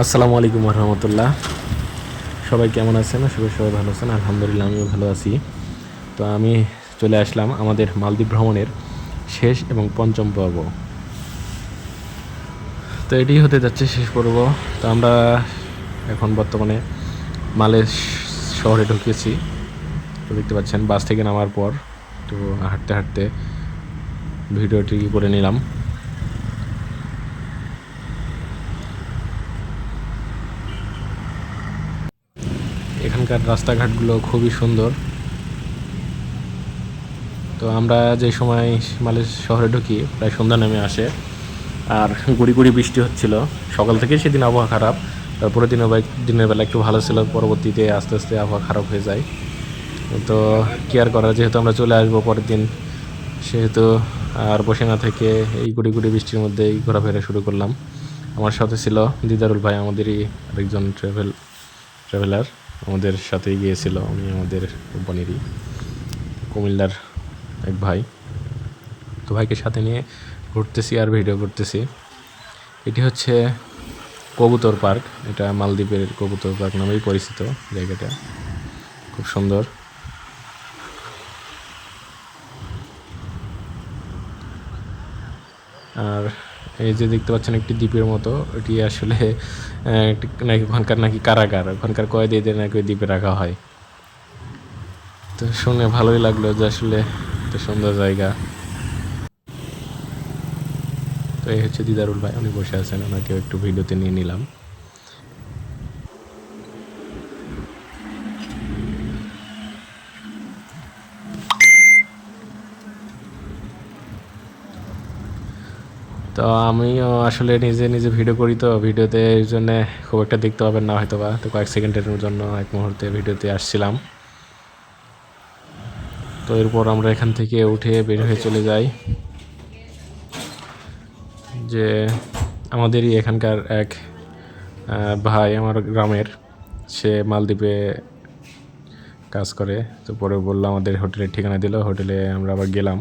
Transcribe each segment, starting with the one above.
আসসালামু আলাইকুম রহমতুল্লাহ সবাই কেমন আছেন? করি সবাই ভালো আছেন। আলহামদুলিল্লাহ, আমিও ভালো আছি। তো আমি চলে আসলাম আমাদের মালদ্বীপ ভ্রমণের শেষ এবং পঞ্চম পর্ব। তো এটি হতে যাচ্ছে শেষ পর্ব। তো আমরা এখন বর্তমানে মালের শহরে ঢুকেছি। তো দেখতে পাচ্ছেন, বাস থেকে নামার পর তো হাঁটতে হাঁটতে ভিডিওটি করে নিলাম। এখানকার রাস্তাঘাটগুলো খুবই সুন্দর। তো আমরা যে সময় মালের শহরে ঢুকি, প্রায় সন্ধ্যা নেমে আসে। আর গুড়ি গুড়ি বৃষ্টি হচ্ছিল। সকাল থেকে সেদিন আবহাওয়া খারাপ। তারপরে দিনের দিনের বেলা একটু ভালো ছিল। পরবর্তীতে আস্তে আস্তে আবহাওয়া খারাপ হয়ে যায়। তো কেয়ার করার? যেহেতু আমরা চলে আসব পরের দিন, সেহেতু আর বসে না থেকে এই গুড়ি গুড়ি বৃষ্টির মধ্যেই ঘোরাফেরা শুরু করলাম। আমার সাথে ছিল দিদারুল ভাই, আমাদেরই আরেকজন ট্রাভেল ট্রাভেলার আমাদের সাথেই গিয়েছিল, আমি আমাদের কোম্পানিরই কুমিল্লার এক ভাই। তো ভাইকে সাথে নিয়ে ঘুরতেছি আর ভিডিও করতেছি। এটি হচ্ছে কবুতর পার্ক, এটা মালদ্বীপের কবুতর পার্ক নামেই পরিচিত জায়গাটা। খুব সুন্দর। আর এই যে দেখতে পাচ্ছেন একটি দ্বীপের মতো, এটি আসলে নাকি ওখানকার নাকি কারাগার, ওখানকার কয়েদিদের নাকি ওই দ্বীপে রাখা হয়। তো শুনে ভালোই লাগল যে আসলে তো সুন্দর জায়গা। তো এই হচ্ছে দিদারুল ভাই, উনি বসে আছেন ওনাকে একটু ভিডিওতে নিয়ে নিলাম। তো আমিও আসলে নিজে নিজে ভিডিও করি তো ভিডিওতে এই জন্য খুব একটা দেখতে পাবেন না হয়তো বা তো কয়েক সেকেন্ডের জন্য এক মুহূর্তে ভিডিওতে আসছিলাম। তো এরপর আমরা এখান থেকে উঠে বের হয়ে চলে যাই। যে আমাদেরই এখানকার এক ভাই আমার গ্রামের সে মালদ্বীপে কাজ করে। তো পরে বলল আমাদের হোটেলের ঠিকানা দিল হোটেলে আমরা আবার গেলাম।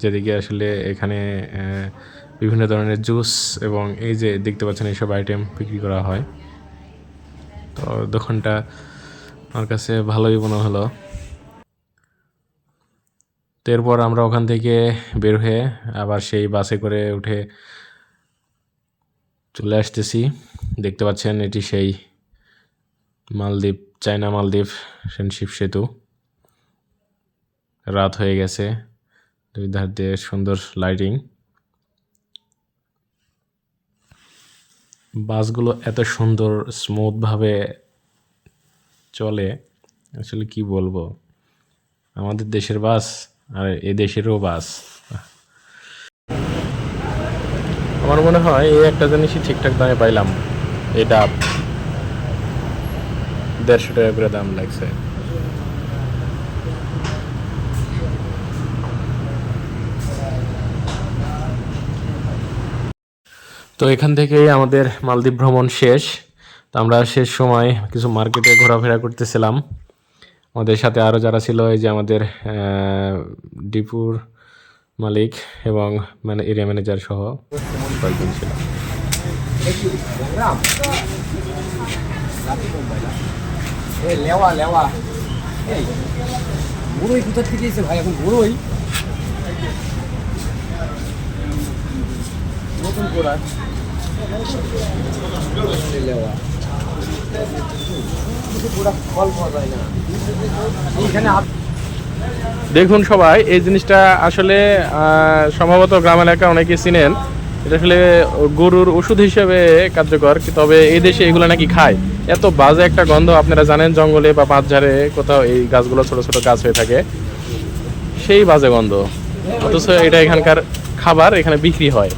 যেদিকে আসলে এখানে বিভিন্ন ধরনের জুস এবং এই যে দেখতে পাচ্ছেন এইসব আইটেম বিক্রি করা হয়। তো দোকানটা আমার কাছে ভালোই মনে হলো। তো এরপর আমরা ওখান থেকে বের হয়ে আবার সেই বাসে করে উঠে চলে আসতেছি। দেখতে পাচ্ছেন এটি সেই মালদ্বীপ, চায়না মালদ্বীপ ফ্রেন্ডশিপ সেতু। রাত হয়ে গেছে। দুই ধার দিয়ে সুন্দর লাইটিং বাসগুলো এত সুন্দর স্মুথভাবে চলে, আসলে কি বলব? আমাদের দেশের বাস, আর এ দেশেরও বাস। আমার মনে হয় এই একটা জিনিসই ঠিকঠাক দামে পাইলাম। এটা দেড়শো টাকা করে দাম লাগছে। তো এখান থেকেই আমাদের মালদ্বীপ ভ্রমণ শেষ। তো আমরা শেষ সময় কিছু মার্কেটে ঘোরাফেরা করতেছিলাম। আমাদের সাথে আরও যারা ছিল, এই যে আমাদের ডিপুর মালিক এবং মানে এরিয়া ম্যানেজার সহ কয়েকজন ছিল। লেওয়া লেওয়া। এই থেকে এসে ভাই, এখন নতুন করার লেওয়া কিন্তু পুরা ফল পাওয়া যায় না এইখানে দেখুন সবাই, এই জিনিসটা আসলে সম্ভবত গ্রাম এলাকা অনেকে চিনেন। এটা আসলে গরুর ওষুধ হিসেবে কার্যকর, তবে এই দেশে এগুলো নাকি খায়। এত বাজে একটা গন্ধ, আপনারা জানেন, জঙ্গলে বা পাঁচঝাড়ে কোথাও এই গাছগুলো ছোট ছোট গাছ হয়ে থাকে। সেই বাজে গন্ধ। অথচ এটা এখানকার খাবার, এখানে বিক্রি হয়।